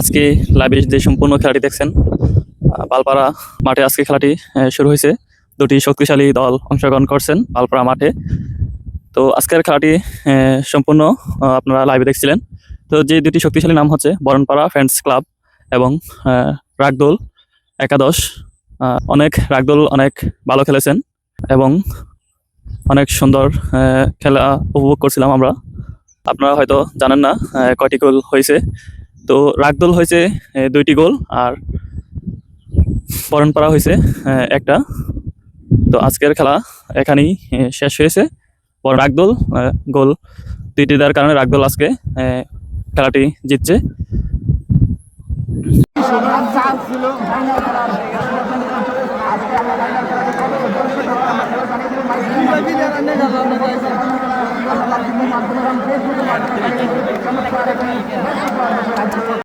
আজকে লাইভে যে সম্পূর্ণ খেলাটি দেখছেন আহ, পালপাড়া মাঠে আজকে খেলাটি শুরু হয়েছে। দুটি শক্তিশালী দল অংশগ্রহণ করছেন পালপাড়া মাঠে। তো আজকের খেলাটি সম্পূর্ণ আপনারা লাইভে দেখছিলেন। তো যে দুটি শক্তিশালী নাম হচ্ছে বরণপাড়া ফ্রেন্ডস ক্লাব এবং রাগদোল একাদশ। অনেক রাগদোল অনেক ভালো খেলেছেন এবং অনেক সুন্দর খেলা উপভোগ করছিলাম আমরা। আপনারা হয়তো জানেন না কয়টি গোল হয়েছে। তো রাগদোল হয়েছে দুইটি গোল আর পরনপাড়া হয়েছে একটা। তো আজকের খেলা এখানেই শেষ হয়েছে। পর রাগদোল গোল দুইটি দেওয়ার কারণে রাগদোল আজকে খেলাটি জিতছে। কাজ